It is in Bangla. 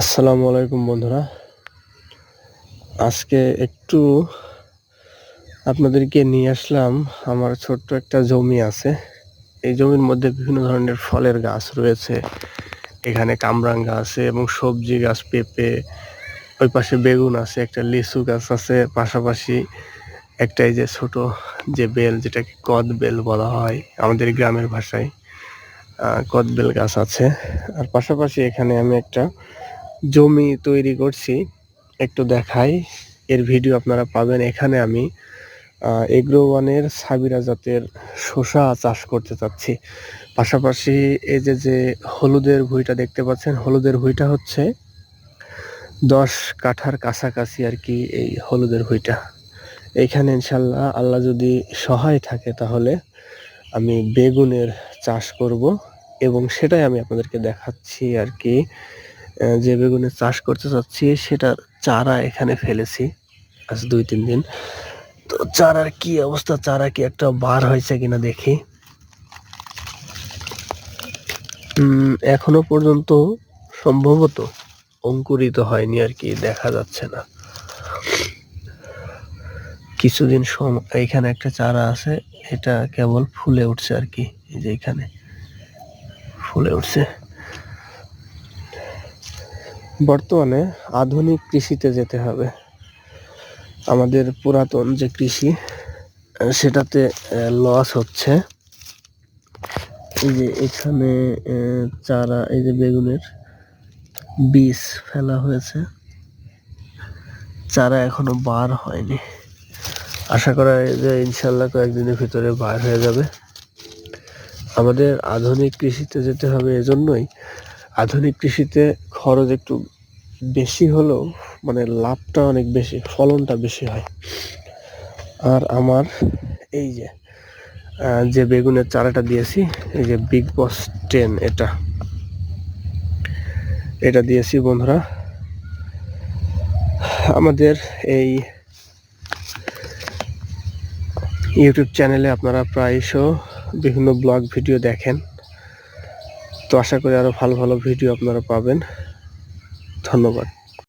আসসালামু আলাইকুম বন্ধুরা। আজকে একটু আপনাদেরকে নিয়ে আসলাম, আমার ছোট্ট একটা জমি আছে। এই জমির মধ্যে বিভিন্ন ধরনের ফলের গাছ রয়েছে। এখানে কামরাঙ্গা আছে এবং সবজি গাছ, পেঁপে, ওই পাশে বেগুন আছে, একটা লিচু গাছ আছে, পাশাপাশি একটা এই যে ছোট যে বেল, যেটাকে কদ বেল বলা হয় আমাদের গ্রামের ভাষায় কদবেল গাছ আছে। আর পাশাপাশি এখানে আমি একটা জমি তৈরি করছি। একটু দেখাই, এর ভিডিও আপনারা পাবেন। এখানে আমি এগ্রো ওয়ানের সাবিরা জাতের শসা চাষ করতে চাচ্ছি। পাশাপাশি এই যে যে হলুদের ভুঁইটা দেখতে পাচ্ছেন, হলুদের ভুঁইটা হচ্ছে দশ কাঠার কাছাকাছি আর কি এই হলুদের ভুঁইটা। এখানে ইনশাল্লাহ আল্লাহ যদি সহায় থাকে তাহলে আমি বেগুনের চাষ করব। এবং সেটাই আমি আপনাদেরকে দেখাচ্ছি আর কি যে বেগুনের চাষ করতে চাচ্ছি, সেটার চারা এখানে ফেলেছি আজ দুই, তিন দিন। তো চারার কি অবস্থা? চারা কি একটা বার হয়েছে কিনা দেখি। এখনও পর্যন্ত সম্ভবত অঙ্কুরিত হয়নি আর কি দেখা যাচ্ছে না। কিছুদিন সম এখানে একটা চারা আছে, এটা কেবল ফুলে উঠছে আর কি এই যে এখানে। ফুলে উঠছে। বর্তমানে আধুনিক কৃষিতে যেতে হবে। আমাদের পুরাতন যে কৃষি সেটাতে লস হচ্ছে। এই যে এখানে চারা, এই যে বেগুনের বীজ ফেলা হয়েছে। চারা এখনও বার হয়নি। আশা করা যায় যে ইনশাল্লাহ কয়েকদিনের ভিতরে বার হয়ে যাবে। আমাদের আধুনিক কৃষিতে যেতে হবে এজন্যই। আধুনিক কৃষিতে খরচ একটু বেশি হলেও মানে লাভটা অনেক বেশি, ফলনটা বেশি হয়। আর আমার এই যে যে বেগুনের চারাটা দিয়েছি, এই যে বিগ বস টেন এটা। এটা দিয়েছি বন্ধুরা। আমাদের এই ইউটিউব চ্যানেলে আপনারা প্রায়শ বিভিন্ন ব্লগ ভিডিও দেখেন। তো আশা করি আরও ভালো ভালো ভিডিও আপনারা পাবেন। ধন্যবাদ।